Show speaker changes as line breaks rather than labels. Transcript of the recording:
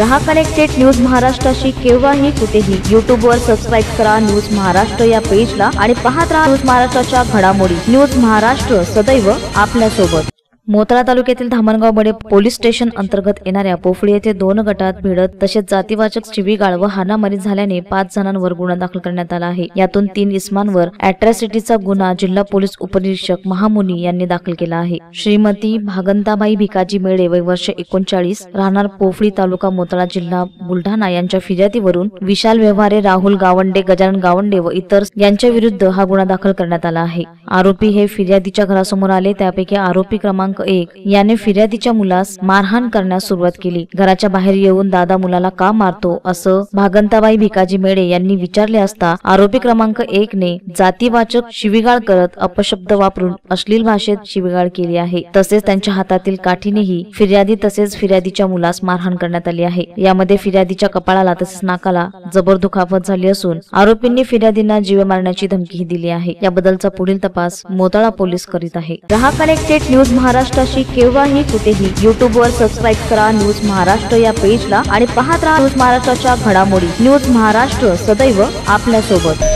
रहा connected news महाराष्ट्राशी केव्हाही कुठेही युट्यूब वर सबस्क्राईब करा न्यूज महाराष्ट्र या पेजला आणि पाहत राहा न्यूज महाराष्ट्राच्या घडामोडी. न्यूज महाराष्ट्र सदैव आपल्यासोबत मोताळा तालुक्यातील धामणगाव बडे पोलीस स्टेशन अंतर्गत येणाऱ्या पोफळी येथे दोन गटात भिडत तसेच जातीवाचक शिवीगाळ व हाणामारी झाल्याने पाच जणांवर गुन्हा दाखल करण्यात आला आहे. यातून तीन इस्मांवर अॅट्रॉसिटीचा गुन्हा जिल्हा पोलीस उपनिरीक्षक महामुनी यांनी दाखल केला आहे. श्रीमती भागंताबाई भिकाजी मेळे वय वर्ष एकोणचाळीस राहणार पोफळी तालुका मोताळा जिल्हा बुलढाणा यांच्या फिर्यादीवरून विशाल व्यवहारे राहुल गावंडे गजानन गावंडे व इतर यांच्या विरुद्ध हा गुन्हा दाखल करण्यात आला आहे. आरोपी हे फिर्यादीच्या घरासमोर आले त्यापैकी आरोपी क्रमांक क्रमांक एक. याने फिर्यादीच्या मुलास मारहाण करण्यास सुरुवात केली. घराच्या बाहेर येऊन दादा मुलाला का मारतो असं भागंताबाई भिकाजी मेडे यांनी विचारले असता आरोपी क्रमांक एक ने जातीवाचक शिविगाळ करत अपशब्द वापरून अश्लील भाषेत शिविगाळ केली आहे. तसेच त्यांच्या हातातील काठीनेही फिर्यादी तसेच फिर्यादीच्या मुलास मारहाण करण्यात आली आहे. यामध्ये फिर्यादीच्या कपाळाला तसेच नाकाला जबर दुखापत झाली असून आरोपींनी फिर्यादींना जीव मारण्याची धमकीही दिली आहे. याबद्दलचा पुढील तपास मोताळा पोलीस करीत आहे. रहा कनेक्टेड न्यूज महाराष्ट्र महाराष्ट्राशी केव्हाही कुठेही YouTube वर सबस्क्राईब करा न्यूज महाराष्ट्र या पेजला आणि पाहत राहा न्यूज महाराष्ट्राच्या घडामोडी. न्यूज महाराष्ट्र सदैव आपल्यासोबत.